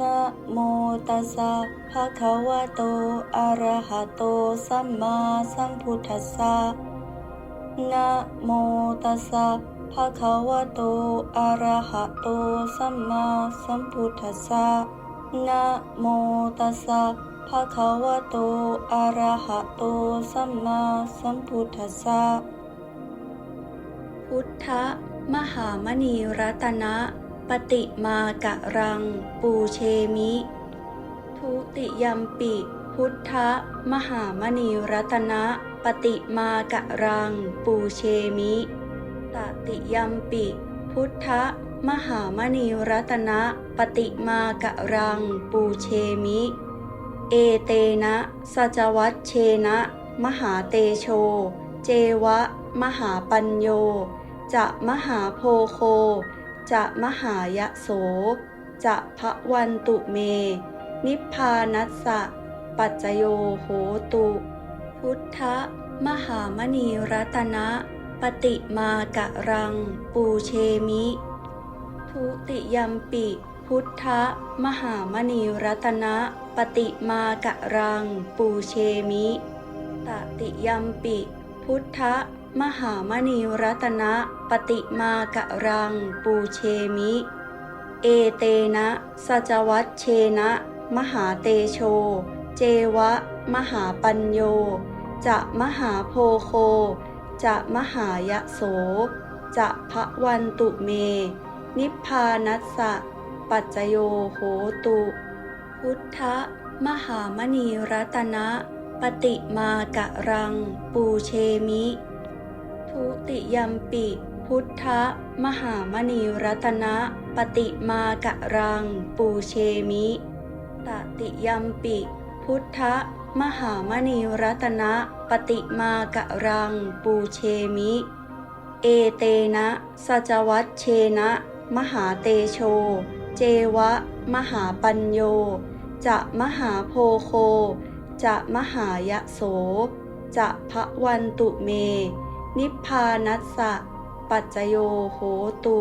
นะโมตัสสะภะคะวะโต อะระหะโต สัมมาสัมพุทธัสสะนะโมตัสสะภะคะวะโต อะระหะโต สัมมาสัมพุทธัสสะนะโมตัสสะภะคะวะโต อะระหะโต สัมมาสัมพุทธัสสะพุทธมหามณีรัตนะ ปฏิมากะรัง ปูเชมิ ทุติยัมปิ พุทธมหามณีรัตนะ ปฏิมากะรัง ปูเชมิ ตติยัมปิ พุทธมหามณีรัตนะ ปฏิมากะรัง ปูเชมิ เอเตนะสัจวัตเชนะ มหาเตโช เจวะ มหาปัญโย จะมหาโพโค จะมหายะโส จะพระวันตุเม นิพพานัสสะ ปัจจโยโหตุ พุทธมหามณีรัตนะ ปฏิมากะรัง ปูเชมิ ทุติยมปิ พุทธมหามณีรัตนะ ปฏิมากะรัง ปูเชมิ ตติยมปิ พุทธ มหามณีรัตนะปฏิมากะรัง ปูเชมิ เอเตนะสัจวัตเชนะ มหาเตโช เจวะ มหาปัญโย จะมหาโพโค จะมหายะโส จะพระวันตุเม นิพพานัสสะ ปัจจโยโหตุ พุทธมหามณีรัตนะปฏิมากะรัง ปูเชมิ ทุติยมปิ พุทธมหามณีรัตนะ ปฏิมากะรัง ปูเชมิ ตติยมปิ พุทธมหามณีรัตนะ ปฏิมากะรัง ปูเชมิ เอเตนะสัจวัตเชนะ มหาเตโช เจวะ มหาปัญโย จะมหาโพโค จะมหายะโส จะพระวันตุเม นิพพานัสสะปัจจโยโหตุ